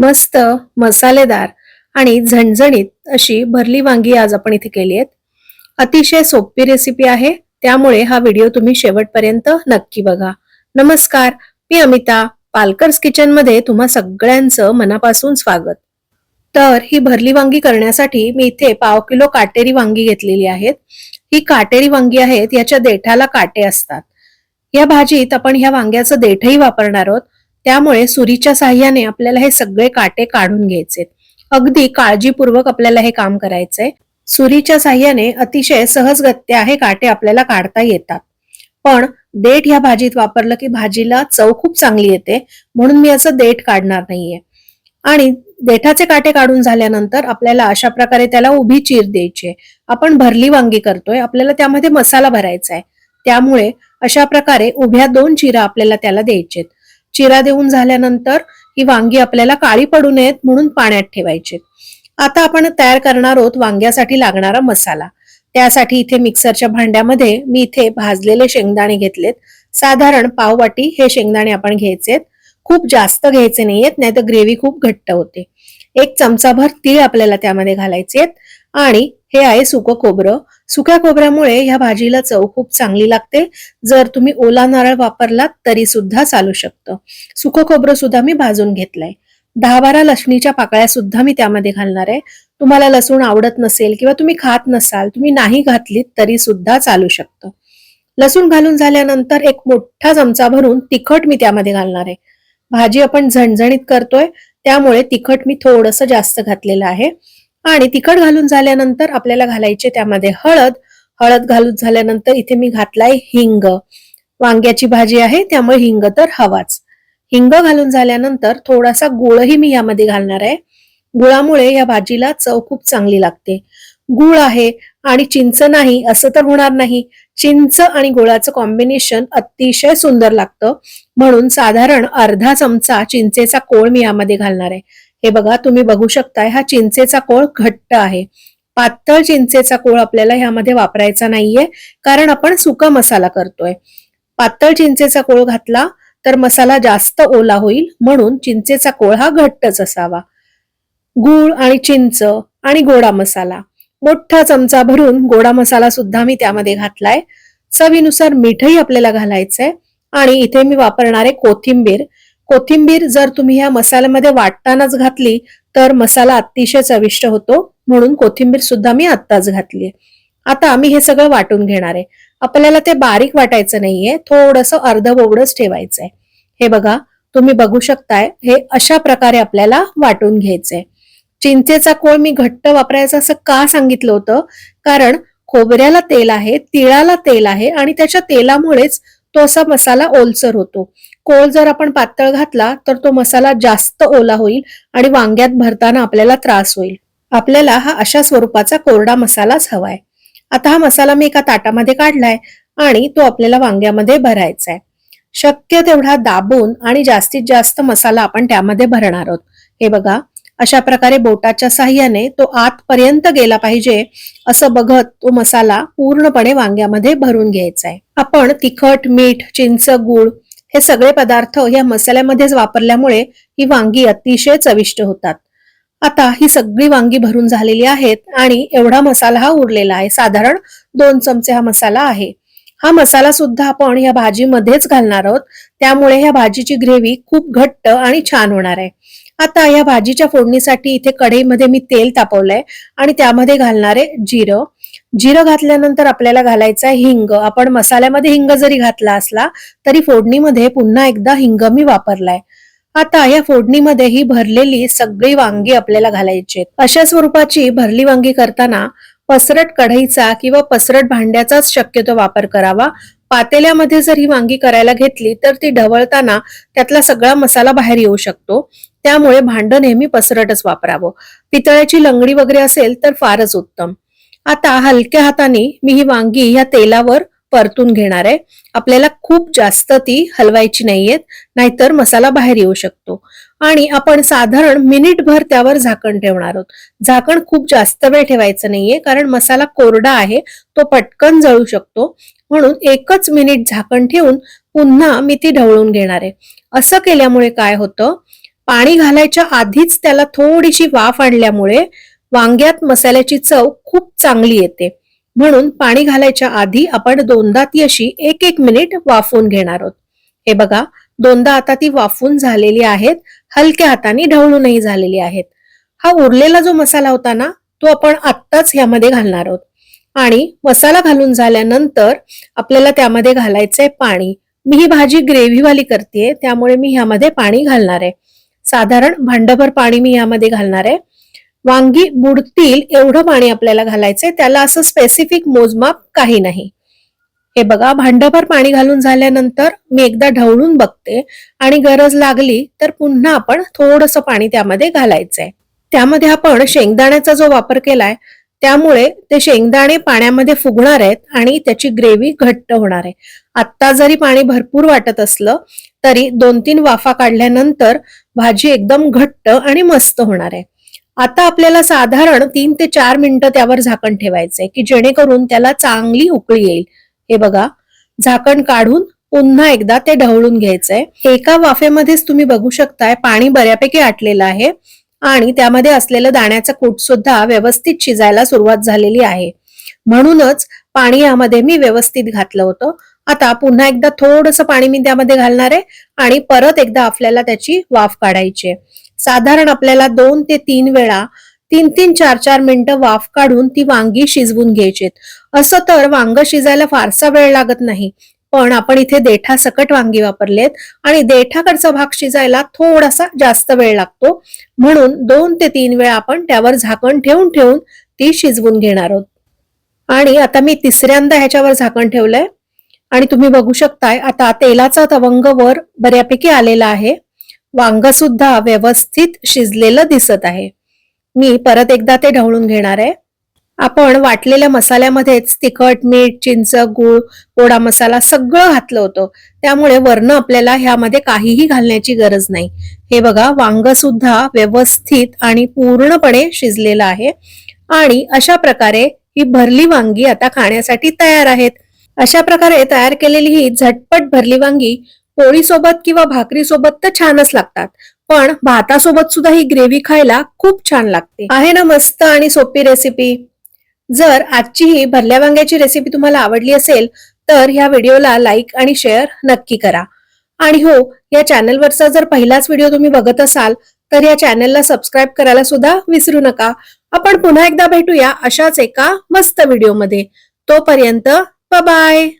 मस्त मसालेदार आणि झणझणीत अशी भरली वांगी आज आपण इथे केली आहेत. अतिशय सोपी रेसिपी आहे त्यामुळे हा व्हिडिओ तुम्ही शेवटपर्यंत नक्की बघा. नमस्कार मी अमिता पालकर्स किचनमध्ये तुम्हा सगळ्यांचं मनापासून स्वागत. तर ही भरली वांगी करण्यासाठी मी इथे पाव किलो काटेरी वांगी घेतलेली आहेत. ही काटेरी वांगी आहेत याच्या देठाला काटे असतात. या भाजीत आपण ह्या वांग्याचं देठही वापरणार आहोत. त्यामुळे सुरीच्या साह्याने आपल्याला हे सगळे काटे काढून घ्यायचे. अगदी काळजीपूर्वक आपल्याला हे काम करायचंय. सुरीच्या साह्याने अतिशय सहजगत्या हे काटे आपल्याला काढता येतात. पण देठ ह्या भाजीत वापरलं की भाजीला चव खूप चांगली येते म्हणून मी असं देठ काढणार नाहीये. आणि देठाचे काटे काढून झाल्यानंतर आपल्याला अशा प्रकारे त्याला उभी चीर द्यायची आपण भरली वांगी करतोय आपल्याला त्यामध्ये मसाला भरायचा आहे. त्यामुळे अशा प्रकारे उभ्या दोन चिरा आपल्याला त्याला द्यायचेत. चिरा देऊन झाल्यानंतर ही वांगी आपल्याला काळी पडू नयेत म्हणून पाण्यात ठेवायची. आता आपण तयार करणार आहोत वांग्यासाठी लागणारा मसाला. त्यासाठी इथे मिक्सरच्या भांड्यामध्ये मी इथे भाजलेले शेंगदाणे घेतलेत. साधारण पाववाटी हे शेंगदाणे आपण घ्यायचे खूप जास्त घ्यायचे नाहीयेत नाही तर ग्रेव्ही खूप घट्ट होते. एक चमचाभर तीळ आपल्याला त्यामध्ये घालायचे आणि हे आहे सुकं खोबरं. सुक्या खोबऱ्यामुळे ह्या भाजीला चव खूप चांगली लागते. जर तुम्ही ओला नारळ वापरलात तरी सुद्धा चालू शकतं. सुकं खोबरं सुद्धा मी भाजून घेतलंय. दहा बारा लसणीच्या पाकळ्या सुद्धा मी त्यामध्ये घालणार आहे. तुम्हाला लसूण आवडत नसेल किंवा तुम्ही खात नसाल तुम्ही नाही घातलीत तरी सुद्धा चालू शकतं. लसूण घालून झाल्यानंतर एक मोठा चमचा भरून तिखट मी त्यामध्ये घालणार आहे. भाजी आपण झणझणीत करतोय त्यामुळे तिखट मी थोडंसं जास्त घातलेलं आहे. आणि तिखट घालून झाल्यानंतर आपल्याला घालायचे त्यामध्ये हळद. हळद घालून झाल्यानंतर इथे मी घातलाय हिंग. वांग्याची भाजी आहे त्यामुळे हिंग तर हवाच. हिंग घालून झाल्यानंतर थोडासा गुळही मी यामध्ये घालणार आहे. गुळामुळे या भाजीला चव खूप चांगली लागते. गुळ आहे आणि चिंच नाही असं तर होणार नाही. चिंच आणि गुळाचं कॉम्बिनेशन अतिशय सुंदर लागतं. म्हणून साधारण अर्धा चमचा चिंचेचा कोळ मी यामध्ये घालणार आहे. हे बघा तुम्ही बघू शकताय हा चिंचेचा कोळ घट्ट आहे. पातळ चिंचेचा कोळ आपल्याला ह्यामध्ये वापरायचा नाहीये कारण आपण सुका मसाला करतोय. पातळ चिंचेचा कोळ घातला तर मसाला जास्त ओला होईल म्हणून चिंचेचा कोळ हा घट्टच असावा. गूळ आणि चिंच आणि गोडा मसाला. मोठा चमचा भरून गोडा मसाला सुद्धा मी त्यामध्ये घातलाय. चवीनुसार मीठही आपल्याला घालायचंय. आणि इथे मी वापरणारे कोथिंबीर कोथिंबीर जर तुम्ही ह्या मसाल्यामध्ये वाटतानाच घातली तर मसाला अतिशय चविष्ट होतो. म्हणून कोथिंबीर सुद्धा मी आत्ताच घातली आता मी हे सगळं वाटून घेणार आहे. आपल्याला ते बारीक वाटायचं नाहीये. थोडस अर्ध ठेवायचंय. हे बघा तुम्ही बघू शकताय हे अशा प्रकारे आपल्याला वाटून घ्यायचंय. चिंचेचा कोळ मी घट्ट वापरायचं असं का सांगितलं होतं? कारण खोबऱ्याला तेल आहे तिळाला तेल आहे आणि त्याच्या तेलामुळेच तो असा मसाला ओलसर होतो. कोळ जर आपण पातळ घातला तर तो मसाला जास्त ओला होईल आणि वांग्यात भरताना आपल्याला त्रास होईल. आपल्याला हा अशा स्वरूपाचा कोरडा मसालाच हवाय. आता हा मसाला मी एका ताटामध्ये काढलाय आणि तो आपल्याला वांग्यामध्ये भरायचा आहे शक्य तेवढा दाबून आणि जास्तीत जास्त मसाला आपण त्यामध्ये भरणार आहोत. हे बघा. अशा प्रकारे बोटाच्या साह्याने तो आतपर्यंत गेला पाहिजे असं बघत तो मसाला पूर्णपणे वांग्यामध्ये भरून घ्यायचा आहे आपण तिखट मीठ चिंच गूळ हे सगळे पदार्थ या मसाल्यामध्येच वापरल्यामुळे ही वांगी अतिशय चविष्ट होतात. आता ही सगळी वांगी भरून झालेली आहेत आणि एवढा मसाला हा उरलेला आहे. साधारण दोन चमचे हा मसाला आहे. हा मसाला सुद्धा आपण या भाजीमध्येच घालणार आहोत. त्यामुळे ह्या भाजीची ग्रेव्ही खूप घट्ट आणि छान होणार आहे. आता या भाजीच्या फोडणीसाठी इथे कढईमध्ये मी तेल तापवलंय आणि त्यामध्ये घालणारे जिरं. जिरं घातल्यानंतर आपल्याला घालायचं आहे हिंग. आपण मसाल्यामध्ये हिंग जरी घातला असला तरी फोडणीमध्ये पुन्हा एकदा हिंग मी वापरलाय. आता या फोडणीमध्ये ही भरलेली सगळी वांगी आपल्याला घालायची अशा स्वरूपाची भरली वांगी करताना पसरट कढईचा किंवा पसरट भांड्याचाच शक्यतो वापर करावा. पातेल्यामध्ये जर ही वांगी करायला घेतली तर ती ढवळताना त्यातला सगळा मसाला बाहेर येऊ शकतो. त्यामुळे भांड नेहमी पसरटच वापरावं. पितळ्याची लंगडी वगैरे असेल तर फारच उत्तम. आता हलक्या हाताने मी ही वांगी ह्या तेलावर परतून घेणार आहे. आपल्याला खूप जास्त ती हलवायची नाहीयेत नाहीतर मसाला बाहेर येऊ शकतो. आणि आपण साधारण मिनिटभर त्यावर झाकण ठेवणार आहोत. झाकण खूप जास्त वेळ ठेवायचं नाहीये कारण मसाला कोरडा आहे तो पटकन जळू शकतो. म्हणून एकच मिनिट झाकण ठेवून पुन्हा मी ती ढवळून घेणार आहे. असं केल्यामुळे काय होतं? पाणी घालायच्या आधीच त्याला थोडीशी वाफ आणल्यामुळे वांग्यात मसाल्याची चव खूप चांगली येते. म्हणून पाणी घालायच्या आधी आपण दोनदा ती अशी एक एक मिनिट वाफवून घेणार आहोत. हे बघा दोनदा आता ती वाफून झालेली आहेत हलक्या हाताने ढवळूनही झालेली आहेत. हा उरलेला जो मसाला होता ना तो आपण आत्ताच ह्यामध्ये घालणार आहोत. आणि मसाला घालून झाल्यानंतर आपल्याला त्यामध्ये घालायचंय पाणी. मी ही भाजी ग्रेव्हीवाली करते त्यामुळे मी ह्यामध्ये पाणी घालणार आहे. साधारण भांडभर पाणी मी यामध्ये घालणार आहे. वांगी बुडतील एवढं पाणी आपल्याला घालायचंय. त्याला असं स्पेसिफिक मोजमाप काही नाही. हे बघा भांडभर पाणी घालून झाल्यानंतर मी एकदा ढवळून बघते आणि गरज लागली तर पुन्हा आपण थोडस पाणी त्यामध्ये घालायचंय. त्यामध्ये आपण शेंगदाण्याचा जो वापर केलाय त्यामुळे ते शेंगदाणे पाण्यामध्ये फुगणार आहेत आणि त्याची ग्रेव्ही घट्ट होणार आहे. आत्ता जरी पाणी भरपूर वाटत असलं तरी दोन तीन वाफा काढल्यानंतर भाजी एकदम घट्ट आणि मस्त होणार आहे. आता आपल्याला साधारण तीन ते चार मिनिटं त्यावर झाकण ठेवायचंय की जेणेकरून त्याला चांगली उकळी येईल. हे बघा झाकण काढून पुन्हा एकदा ते ढवळून घ्यायचंय. एका वाफेमध्येच तुम्ही बघू शकताय पाणी बऱ्यापैकी आटलेलं आहे आणि त्यामध्ये असलेलं दाण्याचं कूट सुद्धा व्यवस्थित शिजायला सुरुवात झालेली आहे. म्हणूनच पाणी यामध्ये मी व्यवस्थित घातलं होतं. आता पुन्हा एकदा थोडंसं पाणी मी त्यामध्ये घालणार आहे आणि परत एकदा आपल्याला त्याची वाफ काढायची आहे. साधारण आपल्याला दोन ते तीन वेळा तीन तीन चार चार मिनिटं वाफ काढून ती वांगी शिजवून घ्यायचीत असं तर वांग शिजायला फारसा वेळ लागत नाही पण आपण इथे देठा सकट वांगी वापरलेत आणि देठाकडचा भाग शिजायला थोडासा जास्त वेळ लागतो. म्हणून दोन ते तीन वेळा आपण त्यावर झाकण ठेवून ठेवून ती शिजवून घेणार आहोत. आणि आता मी तिसऱ्यांदा ह्याच्यावर झाकण ठेवलंय. आणि तुम्ही बघू शकताय आता तेलाचा तवंग वर बऱ्यापैकी आलेला आहे. वांग सुद्धा व्यवस्थित शिजलेलं दिसत आहे. मी परत एकदा ते ढवळून घेणार आहे. आपण वाटलेल्या मसाल्यामध्येच तिखट मीठ चिंच गूळ गोडा मसाला सगळं घातलं होतं. त्यामुळे वर्ण आपल्याला ह्यामध्ये काहीही घालण्याची गरज नाही. हे बघा वांग सुद्धा व्यवस्थित आणि पूर्णपणे शिजलेलं आहे. आणि अशा प्रकारे ही भरली वांगी आता खाण्यासाठी तयार आहेत. अशा प्रकारे तयार केलेली ही झटपट भरली वांगी पोळीसोबत किंवा भाकरीसोबत तर छानच लागतात. पण भातासोबत सुद्धा ही ग्रेव्ही खायला खूप छान लागते. आहे ना मस्त आणि सोपी रेसिपी जर आजची ही भरल्या वांग्याची रेसिपी तुम्हाला आवडली असेल तर ह्या व्हिडिओला लाईक आणि शेअर नक्की करा. आणि हो या चॅनलवरचा जर पहिलाच व्हिडिओ तुम्ही बघत असाल तर या चॅनलला सबस्क्राईब करायला सुद्धा विसरू नका. आपण पुन्हा एकदा भेटूया अशाच एका मस्त व्हिडिओमध्ये. तोपर्यंत Bye bye.